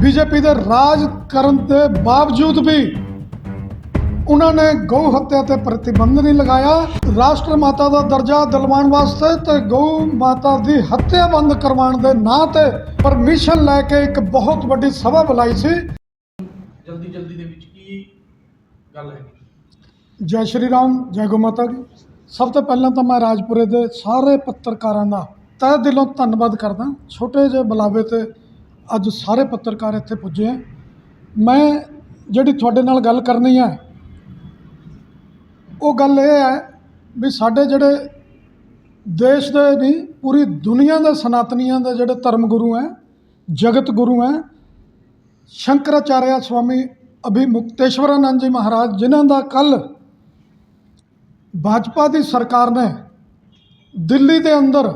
BJP ਦੇ ਰਾਜ ਕਰਨ ਦੇ ਬਾਵਜੂਦ ਵੀ ਉਹਨਾਂ ਨੇ ਗਊ ਹੱਤਿਆ ਤੇ ਪ੍ਰਤੀਬੰਧ ਨਹੀਂ ਲਗਾਇਆ। ਰਾਸ਼ਟਰ ਮਾਤਾ ਦਾ ਦਰਜਾ ਦਿਲਵਾਉਣ ਵਾਸਤੇ ਤੇ ਗਊ ਮਾਤਾ ਦੀ ਹੱਤਿਆ ਬੰਦ ਕਰਵਾਉਣ ਦੇ ਨਾਂ ਤੇ ਪਰਮਿਸ਼ਨ ਲੈ ਕੇ ਇੱਕ ਬਹੁਤ ਵੱਡੀ ਸਭਾ ਬੁਲਾਈ ਸੀ। ਜਲਦੀ ਜਲਦੀ ਦੇ ਵਿੱਚ ਕੀ ਗੱਲ ਹੈ? ਜੈ ਸ਼੍ਰੀ ਰਾਮ ਜੈ ਗਊ ਮਾਤਾ ਦੀ। ਸਭ ਤੋਂ ਪਹਿਲਾਂ ਤਾਂ ਮੈਂ ਰਾਜਪੁਰੇ ਦੇ ਸਾਰੇ ਪੱਤਰਕਾਰਾਂ ਦਾ ਤਹਿ ਦਿਲੋਂ ਧੰਨਵਾਦ ਕਰਦਾ। ਛੋਟੇ ਜਿਹੇ ਬੁਲਾਵੇ ਤੇ ਅੱਜ ਸਾਰੇ ਪੱਤਰਕਾਰ ਇੱਥੇ ਪੁੱਜੇ ਆ। ਮੈਂ ਜਿਹੜੀ ਤੁਹਾਡੇ ਨਾਲ ਗੱਲ ਕਰਨੀ ਹੈ ਉਹ ਗੱਲ ਇਹ ਹੈ ਵੀ ਸਾਡੇ ਜਿਹੜੇ ਦੇਸ਼ ਦੇ ਨਹੀਂ, ਪੂਰੀ ਦੁਨੀਆ ਦੇ ਸਨਾਤਨੀਆਂ ਦੇ ਜਿਹੜੇ ਧਰਮ ਗੁਰੂ ਹੈ, ਜਗਤ ਗੁਰੂ ਹੈ, ਸ਼ੰਕਰਾਚਾਰਿਆ ਸਵਾਮੀ ਅਭਿਮੁਕਤੇਸ਼ਵਰਾਨੰਦ ਜੀ ਮਹਾਰਾਜ, ਜਿਨ੍ਹਾਂ ਦਾ ਕੱਲ ਭਾਜਪਾ ਦੀ ਸਰਕਾਰ ਨੇ ਦਿੱਲੀ ਦੇ ਅੰਦਰ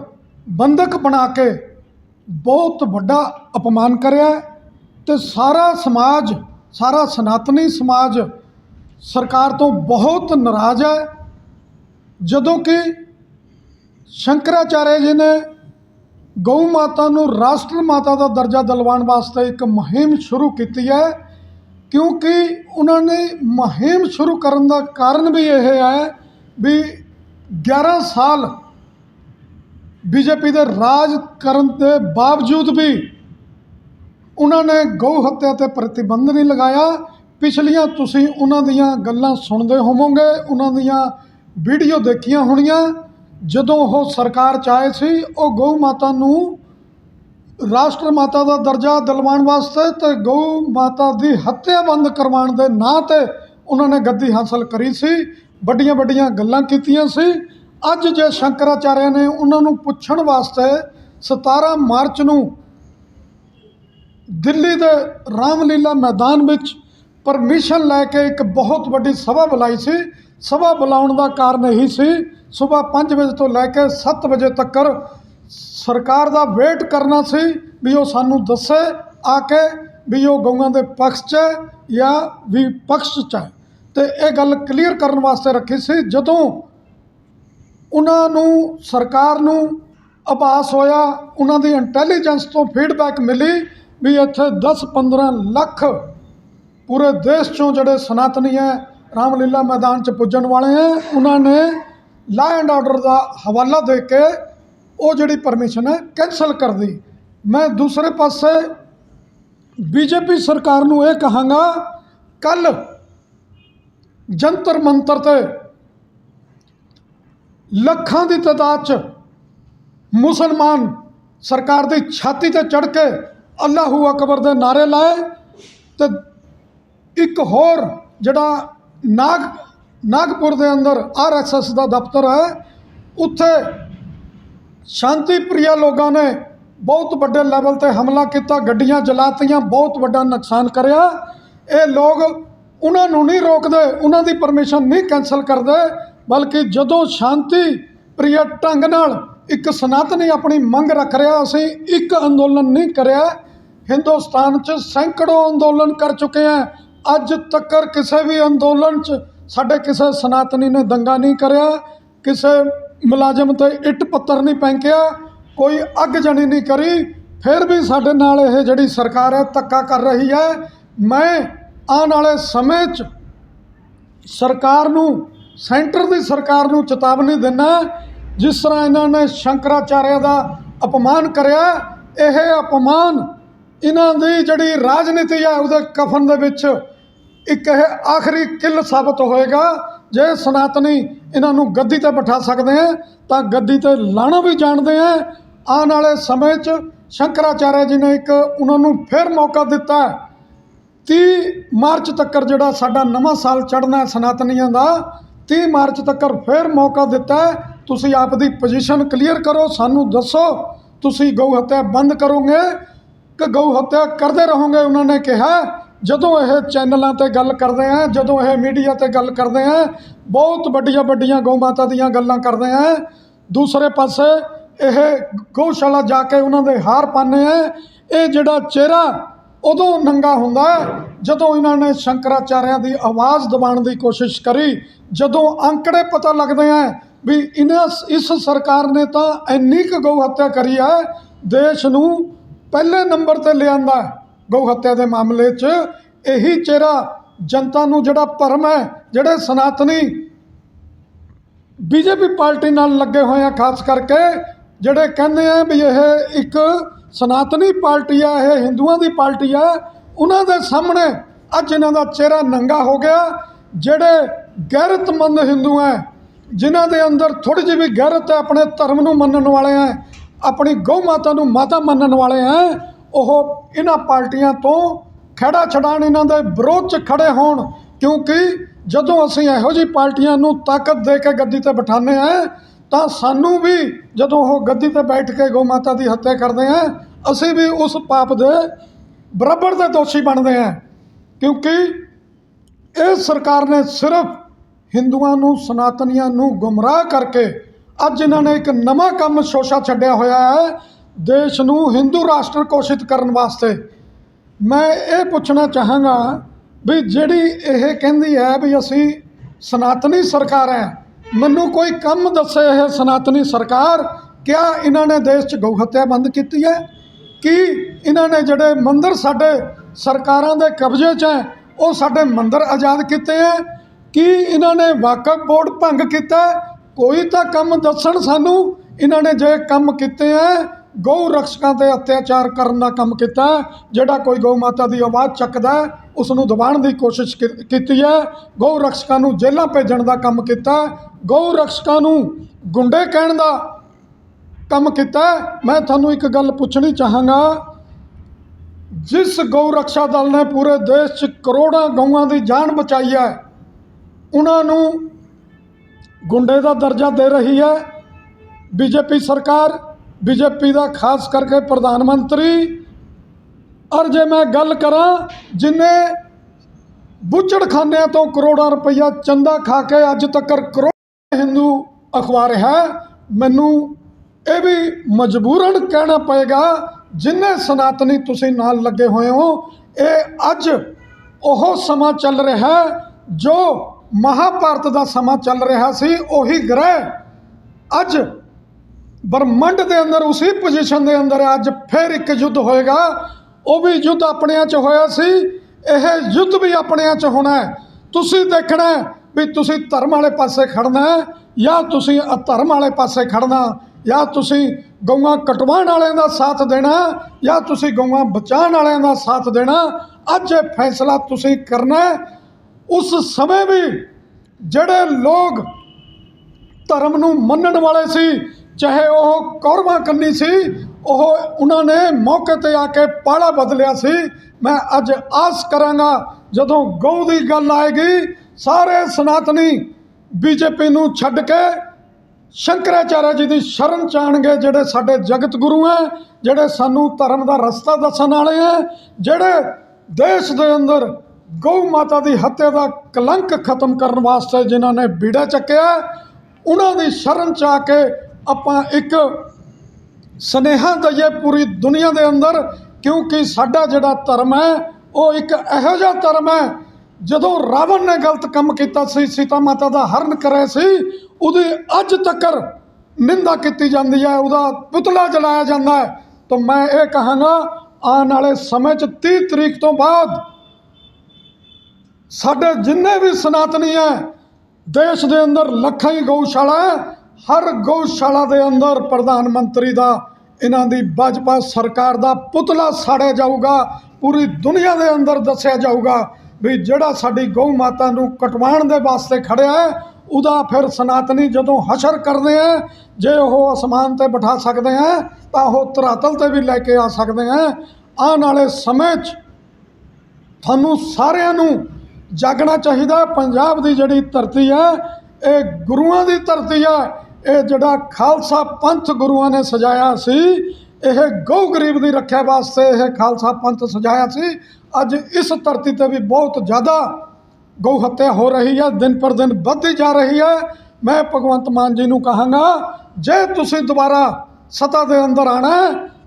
ਬੰਦਕ ਬਣਾ ਕੇ ਬਹੁਤ ਵੱਡਾ ਅਪਮਾਨ ਕਰਿਆ ਹੈ ਤੇ ਸਾਰਾ ਸਮਾਜ, ਸਾਰਾ ਸਨਾਤਨੀ ਸਮਾਜ ਸਰਕਾਰ ਤੋਂ ਬਹੁਤ ਨਾਰਾਜ਼ ਹੈ। ਜਦੋਂ ਕਿ ਸ਼ੰਕਰਾਚਾਰਿਆ ਜੀ ਨੇ ਗਊ ਮਾਤਾ ਨੂੰ ਰਾਸ਼ਟਰ ਮਾਤਾ ਦਾ ਦਰਜਾ ਦਿਲਵਾਉਣ ਵਾਸਤੇ ਇੱਕ ਮੁਹਿੰਮ ਸ਼ੁਰੂ ਕੀਤੀ ਹੈ, ਕਿਉਂਕਿ ਉਹਨਾਂ ਨੇ ਮੁਹਿੰਮ ਸ਼ੁਰੂ ਕਰਨ ਦਾ ਕਾਰਨ ਵੀ ਇਹ ਹੈ ਵੀ 11 ਸਾਲ ਬੀਜੇਪੀ ਦੇ ਰਾਜ ਕਰਨ ਦੇ ਬਾਵਜੂਦ ਵੀ ਉਹਨਾਂ ਨੇ ਗਊ ਹੱਤਿਆ ਤੇ ਪ੍ਰਤੀਬੰਧ ਨਹੀਂ ਲਗਾਇਆ। ਪਿਛਲੀਆਂ ਤੁਸੀਂ ਉਹਨਾਂ ਦੀਆਂ ਗੱਲਾਂ ਸੁਣਦੇ ਹੋਵੋਗੇ, ਉਹਨਾਂ ਦੀਆਂ ਵੀਡੀਓ ਦੇਖੀਆਂ ਹੋਣੀਆਂ। ਜਦੋਂ ਉਹ ਸਰਕਾਰ 'ਚ ਆਏ ਸੀ, ਉਹ ਗਊ ਮਾਤਾ ਨੂੰ ਰਾਸ਼ਟਰ ਮਾਤਾ ਦਾ ਦਰਜਾ ਦਿਲਵਾਉਣ ਵਾਸਤੇ ਤੇ ਗਊ ਮਾਤਾ ਦੀ ਹੱਤਿਆ ਬੰਦ ਕਰਵਾਉਣ ਦੇ ਨਾਂ ਤੇ ਉਹਨਾਂ ਨੇ ਗੱਦੀ ਹਾਸਲ ਕਰੀ ਸੀ। ਵੱਡੀਆਂ ਵੱਡੀਆਂ ਗੱਲਾਂ ਕੀਤੀਆਂ ਸੀ। ਅੱਜ ਜੇ ਸ਼ੰਕਰਾਚਾਰਿਆ ਨੇ ਉਹਨਾਂ ਨੂੰ ਪੁੱਛਣ ਵਾਸਤੇ 17 ਮਾਰਚ ਨੂੰ ਦਿੱਲੀ ਦੇ ਰਾਮਲੀਲਾ ਮੈਦਾਨ ਵਿੱਚ ਪਰਮਿਸ਼ਨ ਲੈ ਕੇ ਇੱਕ ਬਹੁਤ ਵੱਡੀ ਸਭਾ ਬੁਲਾਈ ਸੀ। ਸਭਾ ਬੁਲਾਉਣ ਦਾ ਕਾਰਨ ਇਹੀ ਸੀ, ਸਵੇਰ 5 ਵਜੇ ਤੋਂ ਲੈ ਕੇ 7 ਵਜੇ ਤੱਕ ਸਰਕਾਰ ਦਾ ਵੇਟ ਕਰਨਾ ਸੀ ਵੀ ਉਹ ਸਾਨੂੰ ਦੱਸੇ ਆ ਕੇ ਵੀ ਉਹ ਗਊਆਂ ਦੇ ਪਕਸ਼ 'ਚ ਹੈ ਜਾਂ ਵੀ ਪਕਸ਼ 'ਚ ਹੈ। ਤੇ ਇਹ ਗੱਲ ਕਲੀਅਰ ਕਰਨ ਵਾਸਤੇ ਰੱਖੀ ਸੀ। ਜਦੋਂ ਉਹਨਾਂ ਨੂੰ ਸਰਕਾਰ ਨੂੰ ਆਭਾਸ ਹੋਇਆ, ਉਹਨਾਂ ਦੀ ਇੰਟੈਲੀਜੈਂਸ ਤੋਂ ਫੀਡਬੈਕ ਮਿਲੀ ਵੀ ਇੱਥੇ 10-15 ਲੱਖ ਪੂਰੇ ਦੇਸ਼ ਚੋਂ ਜਿਹੜੇ ਸਨਾਤਨੀ ਹੈ, ਰਾਮਲੀਲਾ ਮੈਦਾਨ 'ਚ ਪੁੱਜਣ ਵਾਲੇ ਹੈ, ਉਹਨਾਂ ਨੇ ਲਾ ਐਂਡ ਆਰਡਰ ਦਾ ਹਵਾਲਾ ਦੇ ਕੇ ਉਹ ਜਿਹੜੀ ਪਰਮਿਸ਼ਨ ਹੈ ਕੈਂਸਲ ਕਰ ਦਿੱਤੀ। ਮੈਂ ਦੂਸਰੇ ਪਾਸੇ ਬੀਜੇਪੀ ਸਰਕਾਰ ਨੂੰ ਇਹ ਕਹਾਂਗਾ ਕੱਲ ਜੰਤਰ ਮੰਤਰ ਤੇ ਲੱਖਾਂ ਦੀ ਤਾਦਾਦ 'ਚ ਮੁਸਲਮਾਨ ਸਰਕਾਰ ਦੀ ਛਾਤੀ ਤੇ ਚੜ ਕੇ ਅੱਲਾਹੂ ਅਕਬਰ ਦੇ ਨਾਰੇ ਲਾਏ ਤੇ ਇੱਕ ਹੋਰ ਜਿਹੜਾ ਨਾਗ ਨਾਗਪੁਰ ਦੇ ਅੰਦਰ ਆਰਐਸਐਸ ਦਾ ਦਫ਼ਤਰ ਹੈ, ਉੱਥੇ ਸ਼ਾਂਤੀ ਪ੍ਰਿਆ ਲੋਕਾਂ ਨੇ ਬਹੁਤ ਵੱਡੇ ਲੈਵਲ ਤੇ ਹਮਲਾ ਕੀਤਾ, ਗੱਡੀਆਂ ਜਲਾਤੀਆਂ, ਬਹੁਤ ਵੱਡਾ ਨੁਕਸਾਨ ਕਰਿਆ। ਇਹ ਲੋਕ ਉਹਨਾਂ ਨੂੰ ਨਹੀਂ ਰੋਕਦੇ, ਉਹਨਾਂ ਦੀ ਪਰਮਿਸ਼ਨ ਨਹੀਂ ਕੈਂਸਲ ਕਰਦੇ। ਬਲਕਿ ਜਦੋਂ ਸ਼ਾਂਤੀ ਪ੍ਰਿਆ ਢੰਗ ਨਾਲ ਇੱਕ ਸਨਾਤਨੀ ਆਪਣੀ ਮੰਗ ਰੱਖ ਰਿਹਾ ਅਸੀਂ ਇੱਕ ਅੰਦੋਲਨ ਨਹੀਂ ਕਰਿਆ, ਹਿੰਦੁਸਤਾਨ 'ਚ ਸੈਂਕੜੋ ਅੰਦੋਲਨ ਕਰ ਚੁੱਕੇ ਆ। ਅੱਜ ਤੱਕ ਕਿਸੇ ਵੀ ਅੰਦੋਲਨ 'ਚ ਸਾਡੇ ਕਿਸੇ ਸਨਾਤਨੀ ਨੇ ਦੰਗਾ ਨਹੀਂ ਕਰਿਆ, ਕਿਸੇ ਮੁਲਾਜ਼ਮ ਤੇ ਇੱਟ ਪੱਤਰ ਨਹੀਂ ਪੈਂਕਿਆ, ਕੋਈ ਅੱਗ ਜਣੀ ਨਹੀਂ ਕਰੀ, ਫਿਰ ਵੀ ਸਾਡੇ ਨਾਲ ਇਹ ਜਿਹੜੀ ਸਰਕਾਰ ਹੈ ਧੱਕਾ ਕਰ ਰਹੀ ਹੈ। ਮੈਂ ਆਉਣ ਵਾਲੇ ਸਮੇਂ 'ਚ ਸਰਕਾਰ ਨੂੰ ਸੈਂਟਰ ਦੀ ਸਰਕਾਰ ਨੂੰ ਚੇਤਾਵਨੀ ਦਿੰਦਾ ਜਿਸ ਤਰ੍ਹਾਂ ਇਹਨਾਂ ਨੇ ਸ਼ੰਕਰਾਚਾਰਿਆ ਦਾ ਅਪਮਾਨ ਕਰਿਆ, ਇਹ ਅਪਮਾਨ ਇਹਨਾਂ ਦੀ ਜਿਹੜੀ ਰਾਜਨੀਤੀ ਹੈ, ਉਹਦੇ ਕਫਨ ਦੇ ਵਿੱਚ ਇੱਕ ਇਹ ਆਖਰੀ ਕਿੱਲ ਸਾਬਤ ਹੋਏਗਾ। ਜੇ ਸਨਾਤਨੀ ਇਹਨਾਂ ਨੂੰ ਗੱਦੀ ਤੇ ਬਿਠਾ ਸਕਦੇ ਆ ਤਾਂ ਗੱਦੀ ਤੇ ਲਾਣਾ ਵੀ ਜਾਣਦੇ ਆ ਆਉਣ ਵਾਲੇ ਸਮੇਂ 'ਚ ਸ਼ੰਕਰਾਚਾਰਿਆ ਜੀ ਨੇ ਇੱਕ ਉਹਨਾਂ ਨੂੰ ਫਿਰ ਮੌਕਾ ਦਿੱਤਾ ਹੈ। 30 ਮਾਰਚ ਤੱਕ ਜਿਹੜਾ ਸਾਡਾ ਨਵਾਂ ਸਾਲ ਚੜ੍ਹਨਾ ਸਨਾਤਨੀਆਂ ਦਾ 30 ਮਾਰਚ ਤੱਕ ਫਿਰ ਮੌਕਾ ਦਿੱਤਾ ਹੈ। ਤੁਸੀਂ ਆਪਦੀ ਪੋਜੀਸ਼ਨ ਕਲੀਅਰ ਕਰੋ, ਸਾਨੂੰ ਦੱਸੋ, ਤੁਸੀਂ ਗਊ ਹੱਤਿਆ ਬੰਦ ਕਰੋਗੇ ਕਿ ਗਊ ਹੱਤਿਆ ਕਰਦੇ ਰਹੋਗੇ, ਉਹਨਾਂ ਨੇ ਕਿਹਾ। ਜਦੋਂ ਇਹ ਚੈਨਲਾਂ ਤੇ ਗੱਲ ਕਰਦੇ ਆ, ਜਦੋਂ ਇਹ ਮੀਡੀਆ ਤੇ ਗੱਲ ਕਰਦੇ ਆ, ਬਹੁਤ ਵੱਡੀਆਂ ਵੱਡੀਆਂ ਗਊ ਮਾਤਾ ਦੀਆਂ ਗੱਲਾਂ ਕਰਦੇ ਆ। ਦੂਸਰੇ ਪਾਸੇ ਇਹ ਗਊਸ਼ਾਲਾ ਜਾ ਕੇ ਉਹਨਾਂ ਦੇ ਹਾਰ ਪਾਉਂਦੇ ਆ। ਇਹ ਜਿਹੜਾ ਚਿਹਰਾ ਉਦੋਂ ਨੰਗਾ ਹੁੰਦਾ ਜਦੋਂ ਇਹਨਾਂ ਨੇ ਸ਼ੰਕਰਾਚਾਰਿਆਂ ਦੀ ਆਵਾਜ਼ ਦਬਾਉਣ ਦੀ ਕੋਸ਼ਿਸ਼ ਕਰੀ, ਜਦੋਂ ਅੰਕੜੇ ਪਤਾ ਲੱਗਦੇ ਆ ਵੀ ਇਹਨਾਂ ਇਸ ਸਰਕਾਰ ਨੇ ਤਾਂ ਇੰਨੀ ਕੁ ਗਊ ਹੱਤਿਆ ਕਰੀ ਹੈ ਦੇਸ਼ ਨੂੰ ਪਹਿਲੇ ਨੰਬਰ ਤੇ ਲਿਆਂਦਾ ਗਊ ਹੱਤਿਆ ਦੇ ਮਾਮਲੇ 'ਚ। ਇਹੀ ਚਿਹਰਾ ਜਨਤਾ ਨੂੰ ਜਿਹੜਾ ਭਰਮ ਹੈ, ਜਿਹੜੇ ਸਨਾਤਨੀ ਬੀਜੇਪੀ ਪਾਰਟੀ ਨਾਲ ਲੱਗੇ ਹੋਏ ਆ, ਖਾਸ ਕਰਕੇ ਜਿਹੜੇ ਕਹਿੰਦੇ ਆ ਵੀ ਇਹ ਇੱਕ ਸਨਾਤਨੀ ਪਾਰਟੀ ਆ, ਇਹ ਹਿੰਦੂਆਂ ਦੀ ਪਾਰਟੀ ਆ। ਉਹਨਾਂ ਦੇ ਸਾਹਮਣੇ ਅੱਜ ਇਹਨਾਂ ਦਾ ਚਿਹਰਾ ਨੰਗਾ ਹੋ ਗਿਆ। ਜਿਹੜੇ ਗੈਰਤਮੰਦ ਹਿੰਦੂ ਆ, ਜਿਨ੍ਹਾਂ ਦੇ ਅੰਦਰ ਥੋੜੀ ਜਿਹੀ ਵੀ ਗੈਰਤ ਹੈ, ਆਪਣੇ ਧਰਮ ਨੂੰ ਮੰਨਣ ਵਾਲੇ ਆ, ਆਪਣੀ ਗਊ ਮਾਤਾ ਨੂੰ ਮਾਤਾ ਮੰਨਣ ਵਾਲੇ ਆ, ਉਹ ਇਹਨਾਂ ਪਾਰਟੀਆਂ ਤੋਂ ਖੜਾ ਛਡਾਣ ਇਹਨਾਂ ਦੇ ਵਿਰੋਧ 'ਚ ਖੜੇ ਹੋਣ। ਕਿਉਂਕਿ ਜਦੋਂ ਅਸੀਂ ਇਹੋ ਜਿਹੀ ਪਾਰਟੀਆਂ ਨੂੰ ਤਾਕਤ ਦੇ ਕੇ ਗੱਦੀ ਤੇ ਬਿਠਾਉਂਦੇ ਆ ਤਾਂ ਸਾਨੂੰ ਵੀ ਜਦੋਂ ਉਹ ਗੱਦੀ ਤੇ ਬੈਠ ਕੇ ਗਊ ਮਾਤਾ ਦੀ ਹੱਤਿਆ ਕਰਦੇ ਆ, ਅਸੀਂ ਵੀ ਉਸ ਪਾਪ ਦੇ ਬਰਾਬਰ ਦੇ ਦੋਸ਼ੀ ਬਣਦੇ ਆ। ਕਿਉਂਕਿ ਇਹ ਸਰਕਾਰ ਨੇ ਸਿਰਫ ਹਿੰਦੂਆਂ ਨੂੰ, ਸਨਾਤਨੀਆਂ ਨੂੰ ਗੁੰਮਰਾਹ ਕਰਕੇ ਅੱਜ ਇਹਨਾਂ ਨੇ ਇੱਕ ਨਵਾਂ ਕੰਮ ਸ਼ੋਸ਼ਾ ਛੱਡਿਆ ਹੋਇਆ ਹੈ, ਦੇਸ਼ ਨੂੰ ਹਿੰਦੂ ਰਾਸ਼ਟਰ ਘੋਸ਼ਿਤ ਕਰਨ ਵਾਸਤੇ। ਮੈਂ ਇਹ ਪੁੱਛਣਾ ਚਾਹਾਂਗਾ ਵੀ ਜਿਹੜੀ ਇਹ ਕਹਿੰਦੀ ਹੈ ਵੀ ਅਸੀਂ ਸਨਾਤਨੀ ਸਰਕਾਰ ਹੈ ਮੈਨੂੰ ਕੋਈ ਕੰਮ ਦੱਸੇ ਇਹ ਸਨਾਤਨੀ ਸਰਕਾਰ, ਕਿਆ ਇਹਨਾਂ ਨੇ ਦੇਸ਼ 'ਚ ਗਊ ਹੱਤਿਆ ਬੰਦ ਕੀਤੀ ਹੈ? ਕੀ ਇਹਨਾਂ ਨੇ ਜਿਹੜੇ ਮੰਦਰ ਸਾਡੇ ਸਰਕਾਰਾਂ ਦੇ ਕਬਜ਼ੇ 'ਚ ਹੈ, ਉਹ ਸਾਡੇ ਮੰਦਰ ਆਜ਼ਾਦ ਕੀਤੇ ਹੈ? ਕੀ ਇਹਨਾਂ ਨੇ ਵਾਕਫ ਬੋਰਡ ਭੰਗ ਕੀਤਾ ਕੋਈ ਤਾਂ ਕੰਮ ਦੱਸਣ ਸਾਨੂੰ, ਇਹਨਾਂ ਨੇ ਜੇ ਕੰਮ ਕੀਤੇ ਹੈ ਗਊ ਰਕਸ਼ਕਾਂ ਤੇ ਅਤਿਆਚਾਰ ਕਰਨ ਦਾ ਕੰਮ ਕੀਤਾ ਜਿਹੜਾ ਕੋਈ ਗਊ ਮਾਤਾ ਦੀ ਆਵਾਜ਼ ਚੱਕਦਾ ਹੈ, ਉਸ ਨੂੰ ਦਬਾਉਣ ਦੀ ਕੋਸ਼ਿਸ਼ ਕੀ- ਕੀਤੀ ਹੈ। ਗਊ ਰਕਸ਼ਕਾਂ ਨੂੰ ਜੇਲ੍ਹਾਂ ਭੇਜਣ ਦਾ ਕੰਮ ਕੀਤਾ ਗਊ ਰਕਸ਼ਕਾਂ ਨੂੰ ਗੁੰਡੇ ਕਹਿਣ ਦਾ ਕੰਮ ਕੀਤਾ ਮੈਂ ਤੁਹਾਨੂੰ ਇੱਕ ਗੱਲ ਪੁੱਛਣੀ ਚਾਹਾਂਗਾ। ਜਿਸ ਗਊ ਰਕਸ਼ਾ ਦਲ ਨੇ ਪੂਰੇ ਦੇਸ਼ 'ਚ ਕਰੋੜਾਂ ਗਊਆਂ ਦੀ ਜਾਨ ਬਚਾਈ ਹੈ ਉਹਨਾਂ ਨੂੰ ਗੁੰਡੇ ਦਾ ਦਰਜਾ ਦੇ ਰਹੀ ਹੈ। ਬੀਜੇਪੀ ਸਰਕਾਰ ਬੀਜੇਪੀ ਦਾ ਖਾਸ ਕਰਕੇ ਪ੍ਰਧਾਨ ਮੰਤਰੀ। ਔਰ ਜੇ ਮੈਂ ਗੱਲ ਕਰਾਂ, ਜਿਨੇ ਬੁੱਚੜਖਾਨਿਆਂ ਤੋਂ ਕਰੋੜਾਂ ਰੁਪਈਆ ਚੰਦਾ ਖਾ ਕੇ ਅੱਜ ਤੱਕ ਕਰੋੜ ਹਿੰਦੂ ਅਖਬਾਰ ਹੈ, ਮੈਨੂੰ ਇਹ ਵੀ ਮਜਬੂਰਨ ਕਹਿਣਾ ਪਏਗਾ, ਜਿੰਨੇ ਸਨਾਤਨੀ ਤੁਸੀਂ ਨਾਲ ਲੱਗੇ ਹੋਏ ਹੋ, ਇਹ ਅੱਜ ਉਹ ਸਮਾਂ ਚੱਲ ਰਿਹਾ ਜੋ ਮਹਾਭਾਰਤ ਦਾ ਸਮਾਂ ਚੱਲ ਰਿਹਾ ਸੀ, ਉਹੀ ਗ੍ਰਹਿ ਅੱਜ ਬ੍ਰਹਮੰਡ ਦੇ ਅੰਦਰ, ਉਸੇ ਪੋਜੀਸ਼ਨ ਦੇ ਅੰਦਰ ਅੱਜ ਫਿਰ ਇੱਕ ਯੁੱਧ ਹੋਏਗਾ। ਉਹ ਵੀ ਯੁੱਧ ਆਪਣਿਆਂ 'ਚ ਹੋਇਆ ਸੀ, ਇਹ ਯੁੱਧ ਵੀ ਆਪਣਿਆਂ 'ਚ ਹੋਣਾ ਹੈ। ਤੁਸੀਂ ਦੇਖਣਾ ਵੀ ਤੁਸੀਂ ਧਰਮ ਵਾਲੇ ਪਾਸੇ ਖੜਨਾ ਜਾਂ ਤੁਸੀਂ ਅਧਰਮ ਵਾਲੇ ਪਾਸੇ ਖੜਨਾ ਜਾਂ ਤੁਸੀਂ ਗਊਆਂ ਕਟਵਾਉਣ ਵਾਲਿਆਂ ਦਾ ਸਾਥ ਦੇਣਾ ਜਾਂ ਤੁਸੀਂ ਗਊਆਂ ਬਚਾਉਣ ਵਾਲਿਆਂ ਦਾ ਸਾਥ ਦੇਣਾ ਅੱਜ ਇਹ ਫੈਸਲਾ ਤੁਸੀਂ ਕਰਨਾ ਉਸ ਸਮੇਂ ਵੀ ਜਿਹੜੇ ਲੋਕ ਧਰਮ ਨੂੰ ਮੰਨਣ ਵਾਲੇ ਸੀ ਚਾਹੇ ਉਹ ਕੌਰਵਾਂ ਕੰਨੀ ਸੀ, ਉਹ ਉਹਨਾਂ ਨੇ ਮੌਕੇ ਤੇ ਆ ਕੇ ਪਾਲਾ ਬਦਲਿਆ ਸੀ। ਮੈਂ ਅੱਜ ਆਸ ਕਰਾਂਗਾ, ਜਦੋਂ ਗਊ ਦੀ ਗੱਲ ਆਏਗੀ, ਸਾਰੇ ਸਨਾਤਨੀ ਬੀਜੇਪੀ ਨੂੰ ਛੱਡ ਕੇ ਸ਼ੰਕਰਾਚਾਰਿਆ ਜੀ ਦੀ ਸ਼ਰਨ ਚਾਣਗੇ, ਜਿਹੜੇ ਸਾਡੇ ਜਗਤ ਗੁਰੂ ਹੈ, ਜਿਹੜੇ ਸਾਨੂੰ ਧਰਮ ਦਾ ਰਸਤਾ ਦੱਸਣ ਵਾਲੇ ਹੈ, ਜਿਹੜੇ ਦੇਸ਼ ਦੇ ਅੰਦਰ ਗਊ ਮਾਤਾ ਦੀ ਹੱਤਿਆ ਦਾ ਕਲੰਕ ਖਤਮ ਕਰਨ ਵਾਸਤੇ ਜਿਨ੍ਹਾਂ ਨੇ ਬੀੜਾ ਚੱਕਿਆ, ਉਹਨਾਂ ਦੀ ਸ਼ਰਨ ਚ ਆ ਕੇ ਆਪਾਂ ਇੱਕ ਸਨੇਹਾ ਦਈਏ ਪੂਰੀ ਦੁਨੀਆ ਦੇ ਅੰਦਰ, ਕਿਉਂਕਿ ਸਾਡਾ ਜਿਹੜਾ ਧਰਮ ਹੈ, ਉਹ ਇੱਕ ਇਹੋ ਜਿਹਾ ਧਰਮ ਹੈ, ਜਦੋਂ ਰਾਵਣ ਨੇ ਗਲਤ ਕੰਮ ਕੀਤਾ ਸੀ, ਸੀਤਾ ਮਾਤਾ ਦਾ ਹਰਨ ਕਰਿਆ ਸੀ, ਉਹਦੀ ਅੱਜ ਤੱਕ ਨਿੰਦਾ ਕੀਤੀ ਜਾਂਦੀ ਹੈ, ਉਹਦਾ ਪੁਤਲਾ ਜਲਾਇਆ ਜਾਂਦਾ ਹੈ। ਤਾਂ ਮੈਂ ਇਹ ਕਹਾਂਗਾ, ਆਉਣ ਵਾਲੇ ਸਮੇਂ 'ਚ 30 ਤਰੀਕ ਤੋਂ ਬਾਅਦ ਸਾਡੇ ਜਿੰਨੇ ਵੀ ਸਨਾਤਨੀ ਹੈ, ਦੇਸ਼ ਦੇ ਅੰਦਰ ਲੱਖਾਂ ਹੀ ਗਊਸ਼ਾਲਾ ਹੈ ਹਰ ਗਊਸ਼ਾਲਾ ਦੇ ਅੰਦਰ ਪ੍ਰਧਾਨ ਮੰਤਰੀ ਦਾ, ਇਹਨਾਂ ਦੀ ਭਾਜਪਾ ਸਰਕਾਰ ਦਾ ਪੁਤਲਾ ਸਾੜਿਆ ਜਾਊਗਾ, ਪੂਰੀ ਦੁਨੀਆ ਦੇ ਅੰਦਰ ਦੱਸਿਆ ਜਾਊਗਾ ਵੀ ਜਿਹੜਾ ਸਾਡੀ ਗਊ ਮਾਤਾ ਨੂੰ ਕਟਵਾਉਣ ਦੇ ਵਾਸਤੇ ਖੜਿਆ ਹੈ, ਉਹਦਾ ਫਿਰ ਸਨਾਤਨੀ ਜਦੋਂ ਹਸ਼ਰ ਕਰਦੇ ਆ ਜੇ ਉਹ ਅਸਮਾਨ ਤੇ ਬਿਠਾ ਸਕਦੇ ਆ ਤਾਂ ਉਹ ਧਰਾਤਲ ਤੇ ਵੀ ਲੈ ਕੇ ਆ ਸਕਦੇ ਆ ਆਉਣ ਵਾਲੇ ਸਮੇਂ 'ਚ ਤੁਹਾਨੂੰ ਸਾਰਿਆਂ ਨੂੰ ਜਾਗਣਾ ਚਾਹੀਦਾ ਪੰਜਾਬ ਦੀ ਜਿਹੜੀ ਧਰਤੀ ਹੈ, ਇਹ ਗੁਰੂਆਂ ਦੀ ਧਰਤੀ ਹੈ ਇਹ ਜਿਹੜਾ ਖਾਲਸਾ ਪੰਥ ਗੁਰੂਆਂ ਨੇ ਸਜਾਇਆ ਸੀ, ਇਹ ਗਊ ਗਰੀਬ ਦੀ ਰੱਖਿਆ ਵਾਸਤੇ ਇਹ ਖਾਲਸਾ ਪੰਥ ਸਜਾਇਆ ਸੀ। ਅੱਜ ਇਸ ਧਰਤੀ ਤੇ ਵੀ ਬਹੁਤ ਜ਼ਿਆਦਾ ਗਊ ਹੱਤਿਆ ਹੋ ਰਹੀ ਹੈ, ਦਿਨ ਪਰ ਦਿਨ ਵੱਧਦੀ ਜਾ ਰਹੀ ਹੈ। ਮੈਂ ਭਗਵੰਤ ਮਾਨ ਜੀ ਨੂੰ ਕਹਾਂਗਾ, ਜੇ ਤੁਸੀਂ ਦੁਬਾਰਾ ਸੱਤਾ ਦੇ ਅੰਦਰ ਆਣਾ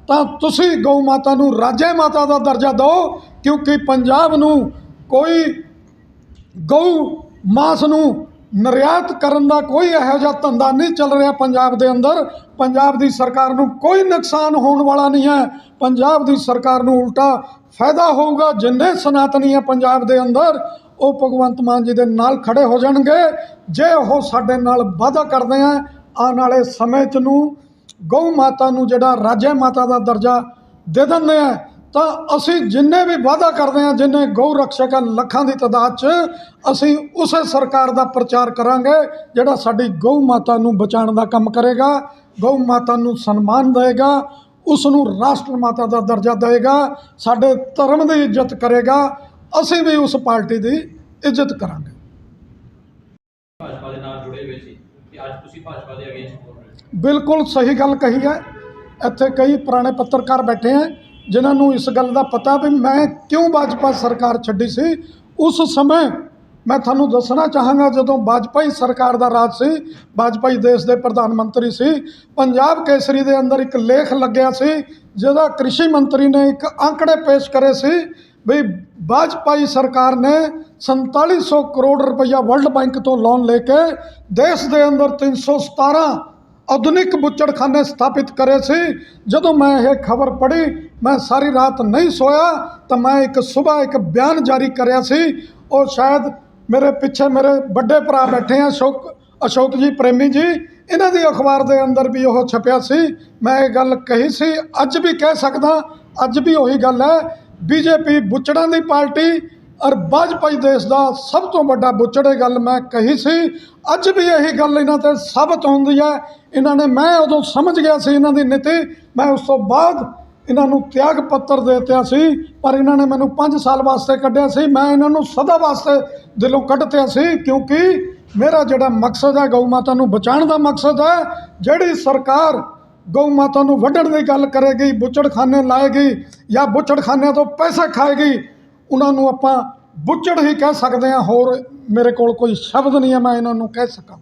ਤਾਂ ਤੁਸੀਂ ਗਊ ਮਾਤਾ ਨੂੰ ਰਾਜੇ ਮਾਤਾ ਦਾ ਦਰਜਾ ਦਿਓ, ਕਿਉਂਕਿ ਪੰਜਾਬ ਨੂੰ ਕੋਈ ਗਊ ਮਾਸ ਨੂੰ ਨਿਰਯਾਤ ਕਰਨ ਦਾ ਕੋਈ ਇਹੋ ਜਿਹਾ ਧੰਦਾ ਨਹੀਂ ਚੱਲ ਰਿਹਾ ਪੰਜਾਬ ਦੇ ਅੰਦਰ। ਪੰਜਾਬ ਦੀ ਸਰਕਾਰ ਨੂੰ ਕੋਈ ਨੁਕਸਾਨ ਹੋਣ ਵਾਲਾ ਨਹੀਂ ਹੈ। ਪੰਜਾਬ ਦੀ ਸਰਕਾਰ ਨੂੰ ਉਲਟਾ ਫਾਇਦਾ ਹੋਊਗਾ, ਜਿੰਨੇ ਸਨਾਤਨੀ ਹੈ ਪੰਜਾਬ ਦੇ ਅੰਦਰ, ਉਹ ਭਗਵੰਤ ਮਾਨ ਜੀ ਦੇ ਨਾਲ ਖੜੇ ਹੋ ਜਾਣਗੇ। ਜੇ ਉਹ ਸਾਡੇ ਨਾਲ ਵਾਅਦਾ ਕਰਦੇ ਆ, ਆਉਣ ਵਾਲੇ ਸਮੇਂ 'ਚ ਨੂੰ ਗਊ ਮਾਤਾ ਨੂੰ ਜਿਹੜਾ ਰਾਜੇ ਮਾਤਾ ਦਾ ਦਰਜਾ ਦੇ ਦਿੰਦੇ ਆ ਤਾਂ ਅਸੀਂ ਜਿੰਨੇ ਵੀ ਵਾਅਦਾ ਕਰਦੇ ਆ ਜਿੰਨੇ ਗਊ ਰਕਸ਼ਕ ਲੱਖਾਂ ਦੀ ਤਾਦਾਦ 'ਚ ਅਸੀਂ ਉਸੇ ਸਰਕਾਰ ਦਾ ਪ੍ਰਚਾਰ ਕਰਾਂਗੇ ਜਿਹੜਾ ਸਾਡੀ ਗਊ ਮਾਤਾ ਨੂੰ ਬਚਾਉਣ ਦਾ ਕੰਮ ਕਰੇਗਾ ਗਊ ਮਾਤਾ ਨੂੰ ਸਨਮਾਨ ਦੇਗਾ ਉਸ ਨੂੰ ਰਾਸ਼ਟਰ ਮਾਤਾ ਦਾ ਦਰਜਾ ਦੇਗਾ ਸਾਡੇ ਧਰਮ ਦੀ ਇੱਜ਼ਤ ਕਰੇਗਾ ਅਸੀਂ ਵੀ ਉਸ ਪਾਰਟੀ ਦੀ ਇੱਜ਼ਤ ਕਰਾਂਗੇ। ਭਾਜਪਾ ਦੇ ਨਾਲ ਜੁੜੇ ਹੋਏ ਸੀ ਤੇ ਅੱਜ ਤੁਸੀਂ ਭਾਜਪਾ ਦੇ ਅਗੇਂਸਟ ਬੋਲ ਰਹੇ ਹੋ। ਬਿਲਕੁਲ ਸਹੀ ਗੱਲ ਕਹੀ ਹੈ। ਇੱਥੇ ਕਈ ਪੁਰਾਣੇ ਪੱਤਰਕਾਰ ਬੈਠੇ ਹੈ। ਜਿਨ੍ਹਾਂ ਨੂੰ ਇਸ ਗੱਲ ਦਾ ਪਤਾ ਵੀ ਮੈਂ ਕਿਉਂ ਭਾਜਪਾ ਸਰਕਾਰ ਛੱਡੀ ਸੀ, ਉਸ ਸਮੇਂ ਮੈਂ ਤੁਹਾਨੂੰ ਦੱਸਣਾ ਚਾਹਾਂਗਾ ਜਦੋਂ ਵਾਜਪਾਈ ਸਰਕਾਰ ਦਾ ਰਾਜ ਸੀ ਵਾਜਪਾਈ ਦੇਸ਼ ਦੇ ਪ੍ਰਧਾਨ ਮੰਤਰੀ ਸੀ, ਪੰਜਾਬ ਕੇਸਰੀ ਦੇ ਅੰਦਰ ਇੱਕ ਲੇਖ ਲੱਗਿਆ ਸੀ, ਜਿਹਦਾ ਕ੍ਰਿਸ਼ੀ ਮੰਤਰੀ ਨੇ ਇੱਕ ਅੰਕੜੇ ਪੇਸ਼ ਕਰੇ ਸੀ ਵੀ ਵਾਜਪਾਈ ਸਰਕਾਰ ਨੇ 4700 ਕਰੋੜ ਰੁਪਈਆ ਵਰਲਡ ਬੈਂਕ ਤੋਂ ਲੋਨ ਲੈ ਕੇ ਦੇਸ਼ ਦੇ ਅੰਦਰ 317 ਆਧੁਨਿਕ ਬੁੱਚੜਖਾਨੇ ਸਥਾਪਿਤ ਕਰੇ ਸੀ। ਜਦੋਂ ਮੈਂ ਇਹ ਖਬਰ ਪੜ੍ਹੀ, ਮੈਂ ਸਾਰੀ ਰਾਤ ਨਹੀਂ ਸੋਇਆ, ਤਾਂ ਮੈਂ ਇੱਕ ਸਵੇਰ ਇੱਕ ਬਿਆਨ ਜਾਰੀ ਕਰਿਆ ਸੀ। ਉਹ ਸ਼ਾਇਦ ਮੇਰੇ ਪਿੱਛੇ ਮੇਰੇ ਵੱਡੇ ਭਰਾ ਬੈਠੇ ਆ, ਅਸ਼ੋਕ ਅਸ਼ੋਕ ਜੀ, ਪ੍ਰੇਮੀ ਜੀ। ਇਹਨਾਂ ਦੀ ਅਖਬਾਰ ਦੇ ਅੰਦਰ ਵੀ ਉਹ ਛਪਿਆ ਸੀ। ਮੈਂ ਇਹ ਗੱਲ ਕਹੀ ਸੀ। ਅੱਜ ਵੀ ਕਹਿ ਸਕਦਾ, ਅੱਜ ਵੀ ਉਹੀ ਗੱਲ ਹੈ। ਬੀਜੇਪੀ ਬੁੱਚੜਾਂ ਦੀ ਪਾਰਟੀ ਔਰ ਵਾਜਪਾਈ ਦੇਸ਼ ਦਾ ਸਭ ਤੋਂ ਵੱਡਾ ਬੁੱਚੜ ਇਹ ਗੱਲ ਮੈਂ ਕਹੀ ਸੀ, ਅੱਜ ਵੀ ਇਹੀ ਗੱਲ ਇਹਨਾਂ ਤੇ ਸਾਬਤ ਹੁੰਦੀ ਹੈ। ਇਹਨਾਂ ਨੇ ਮੈਂ ਉਦੋਂ ਸਮਝ ਗਿਆ ਸੀ ਇਹਨਾਂ ਦੀ ਨੀਤੀ, ਮੈਂ ਉਸ ਤੋਂ ਬਾਅਦ ਇਹਨਾਂ ਨੂੰ ਤਿਆਗ ਪੱਤਰ ਦੇ ਦਿੱਤਾ ਸੀ, ਪਰ ਇਹਨਾਂ ਨੇ ਮੈਨੂੰ 5 ਸਾਲ ਵਾਸਤੇ ਕੱਢਿਆ ਸੀ, ਮੈਂ ਇਹਨਾਂ ਨੂੰ ਸਦਾ ਵਾਸਤੇ ਦਿਲੋਂ ਕੱਢਤਿਆ ਸੀ, ਕਿਉਂਕਿ ਮੇਰਾ ਜਿਹੜਾ ਮਕਸਦ ਹੈ ਗਊ ਮਾਤਾ ਨੂੰ ਬਚਾਉਣ ਦਾ ਮਕਸਦ ਹੈ, ਜਿਹੜੀ ਸਰਕਾਰ ਗਊ ਮਾਤਾ ਨੂੰ ਵੱਢਣ ਦੀ ਗੱਲ ਕਰੇਗੀ, ਬੁੱਚੜਖਾਨੇ ਲਾਏਗੀ ਜਾਂ ਬੁੱਚੜਖਾਨਿਆਂ ਤੋਂ ਪੈਸਾ ਖਾਏਗੀ ਉਹਨਾਂ ਨੂੰ ਆਪਾਂ ਬੁੱਚੜ ਹੀ ਕਹਿ ਸਕਦੇ ਹਾਂ। ਹੋਰ ਮੇਰੇ ਕੋਲ ਕੋਈ ਸ਼ਬਦ ਨਹੀਂ ਹੈ, ਮੈਂ ਇਹਨਾਂ ਨੂੰ ਕਹਿ ਸਕਾਂ।